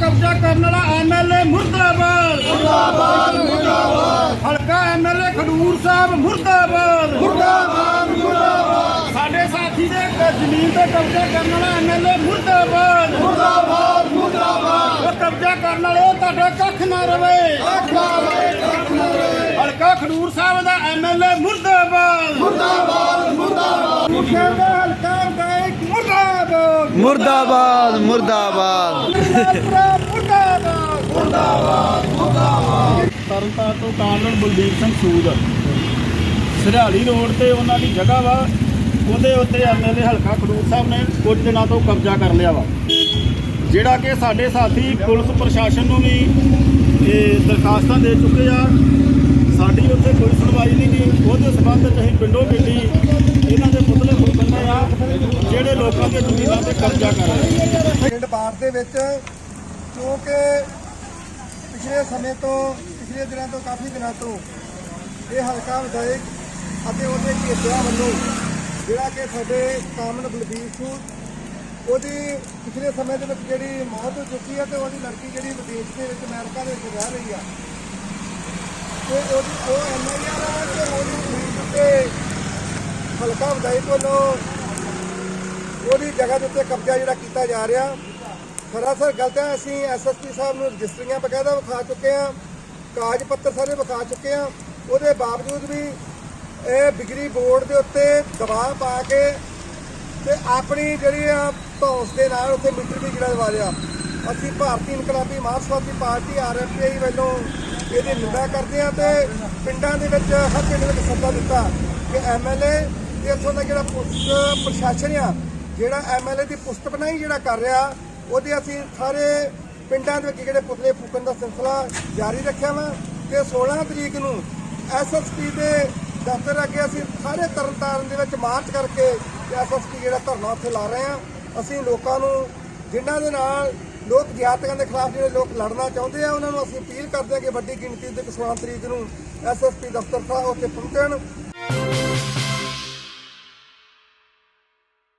ਕਬਜ਼ਾ ਕਰਨ ਵਾਲਾ ਐਮਐਲਏ ਮੁਰਦਾਬਾਦ ਮੁਰਦਾਬਾਦ ਮੁਰਦਾਬਾਦ ਹਲਕਾ ਖਡੂਰ ਸਾਹਿਬ ਮੁਰਦਾਬਾਦ ਐਮਐਲਏ ਮੁਰਦਾਬਾਦ ਮੁਰਦਾਬਾਦ ਕੱਖ ਨਾ ਰਵੇ ਹਲਕਾ ਖਡੂਰ ਸਾਹਿਬ ਦਾ ਐਮਐਲਏ ਮੁਰਦਾਬਾਦ ਮੁਰਦਾਬਾਦ ਮੁਰਦਾਬਾਦ ਮੁਰਦਾਬਾਦ। ਮੁਰਦਾਬਾਦ ਮੁਰਦਾਬਾਦ। ਮੁਰਦਾਬਾਦ ਤਰਨਤਾਰਨ ਤੋਂ ਕਾਮਰੇਡ ਬਲਦੀਪ ਸਿੰਘ ਸੂਦ। ਸਰਿਆਲੀ ਰੋਡ ਤੇ ਉਹਨਾਂ ਦੀ ਜਗ੍ਹਾ ਵਾ। ਉਹਦੇ ਉੱਤੇ ਐਮਐਲਏ ਹਲਕਾ ਖਡੂਰ ਸਾਹਿਬ ਨੇ ਕੁਝ ਦਿਨਾਂ ਤੋਂ ਕਬਜ਼ਾ ਕਰ ਲਿਆ ਵਾ। ਜਿਹੜਾ ਕਿ ਸਾਡੇ ਸਾਥੀ ਪੁਲਿਸ ਪ੍ਰਸ਼ਾਸਨ ਨੂੰ ਵੀ ਇਹ ਦਰਖਾਸਤਾਂ ਦੇ ਚੁੱਕੇ ਆ। ਸਾਡੀ ਉੱਥੇ ਕੋਈ ਸੁਣਵਾਈ ਨਹੀਂ ਗਈ। ਉਹਦੇ ਸਬੰਧ ਵਿੱਚ ਅਸੀਂ ਪਿੰਡੋਂ ਪਿੰਡੀ ਇਹਨਾਂ ਦੇ ਪੁਤਲੇ ਫੁੱਲਦੇ ਆ ਜਿਹੜੇ ਲੋਕਾਂ ਦੇ ਜ਼ਮੀਨਾਂ ਤੇ ਕਬਜ਼ਾ ਕਰ ਰਹੇ ਆ ਪਿੰਡ ਬਾੜ ਦੇ ਵਿੱਚ, ਕਿਉਂਕਿ ਪਿਛਲੇ ਸਮੇਂ ਤੋਂ, ਪਿਛਲੇ ਦਿਨਾਂ ਤੋਂ, ਕਾਫੀ ਦਿਨਾਂ ਤੋਂ ਇਹ ਹਲਕਾ ਵਿਧਾਇਕ ਅਤੇ ਉਹਦੇ ਘੇਤਿਆਂ ਵੱਲੋਂ ਜਿਹੜਾ ਕਿ ਸਾਡੇ ਕਾਮਨ ਬਲਬੀਰ ਸਿੰਘ, ਉਹਦੀ ਪਿਛਲੇ ਸਮੇਂ ਦੇ ਵਿੱਚ ਜਿਹੜੀ ਮੌਤ ਹੋ ਚੁੱਕੀ ਹੈ ਤੇ ਉਹਦੀ ਲੜਕੀ ਜਿਹੜੀ ਵਿਦੇਸ਼ ਦੇ ਵਿੱਚ ਅਮਰੀਕਾ ਦੇ ਵਿੱਚ ਰਹਿ ਰਹੀ ਆ। ਤੇ ਉਹਦੀ ਉਹ ਐਮਆਈਆਰ ਆ ਤੇ ਉਹਦੀ ਤੇ ਹਲਕਾ ਵਿਧਾਇਕ ਵੱਲੋਂ ਉਹਦੀ ਜਗ੍ਹਾ ਦੇ ਉੱਤੇ ਕਬਜ਼ਾ ਜਿਹੜਾ ਕੀਤਾ ਜਾ ਰਿਹਾ। ਸਰਾਸਰ ਗਲਤ ਹੈ ਅਸੀਂ ਐਸਐਸਪੀ ਸਾਹਿਬ ਨੂੰ ਰਜਿਸਟਰੀਆਂ ਬਕਾਇਦਾ ਵਿਖਾ ਚੁੱਕੇ ਹਾਂ, ਕਾਗਜ਼ ਪੱਤਰ ਸਾਰੇ ਵਿਖਾ ਚੁੱਕੇ ਹਾਂ। ਉਹਦੇ ਬਾਵਜੂਦ ਵੀ ਇਹ ਬਿਜਲੀ ਬੋਰਡ ਦੇ ਉੱਤੇ ਦਬਾਅ ਪਾ ਕੇ ਤੇ ਆਪਣੀ ਜਿਹੜੀ ਆ ਧੌਂਸ ਦੇ ਨਾਲ ਉੱਥੇ ਮੀਟਰ ਵੀ ਜਿਹੜਾ ਲਵਾ ਲਿਆ। ਅਸੀਂ ਭਾਰਤੀ ਇਨਕਲਾਬੀ ਮਾਰਕਸਵਾਦੀ ਪਾਰਟੀ ਆਰਐਫਆਈ ਵੱਲੋਂ ਇਹਦੀ ਨਿੰਦਾ ਕਰਦੇ ਹਾਂ ਤੇ ਪਿੰਡਾਂ ਦੇ ਵਿੱਚ ਹਰ ਪਿੰਡ ਵਿੱਚ ਸੱਦਾ ਦਿੱਤਾ ਕਿ ਐਮਐਲਏ ਤੇ ਇੱਥੋਂ ਦਾ ਜਿਹੜਾ ਪੁਲਿਸ ਪ੍ਰਸ਼ਾਸਨ ਆ ਜਿਹੜਾ ਐਮਐਲਏ ਦੀ ਪੁਸਤ ਬਣਾਈ ਜਿਹੜਾ ਕਰ ਰਿਹਾ, ਉਹਦੇ ਅਸੀਂ ਸਾਰੇ ਪਿੰਡਾਂ ਦੇ ਵਿੱਚ ਜਿਹੜੇ ਪੁਤਲੇ ਫੂਕਣ ਦਾ ਸਿਲਸਿਲਾ ਜਾਰੀ ਰੱਖਿਆ ਵਾ ਤੇ 16 ਤਰੀਕ ਨੂੰ ਐਸਐਸਪੀ ਦੇ ਦਫ਼ਤਰ ਅੱਗੇ ਅਸੀਂ ਸਾਰੇ ਤਰਨਤਾਰਨ ਦੇ ਵਿੱਚ ਮਾਰਚ ਕਰਕੇ ਐਸਐਸਪੀ ਜਿਹੜਾ ਧਰਨਾ ਉੱਥੇ ਲਾ ਰਹੇ ਹਾਂ। ਅਸੀਂ ਲੋਕਾਂ ਨੂੰ, ਜਿਨ੍ਹਾਂ ਦੇ ਨਾਲ ਲੋਕ ਜਾਤਕਾਂ ਦੇ ਖਿਲਾਫ ਜਿਹੜੇ ਲੋਕ ਲੜਨਾ ਚਾਹੁੰਦੇ ਆ, ਉਹਨਾਂ ਨੂੰ ਅਸੀਂ ਅਪੀਲ ਕਰਦੇ ਹਾਂ ਕਿ ਵੱਡੀ ਗਿਣਤੀ ਦੇ 16 ਤਰੀਕ ਨੂੰ ਐਸਐਸਪੀ ਦਫ਼ਤਰ ਸਾਹਿਬ ਉੱਥੇ ਪਹੁੰਚਣ।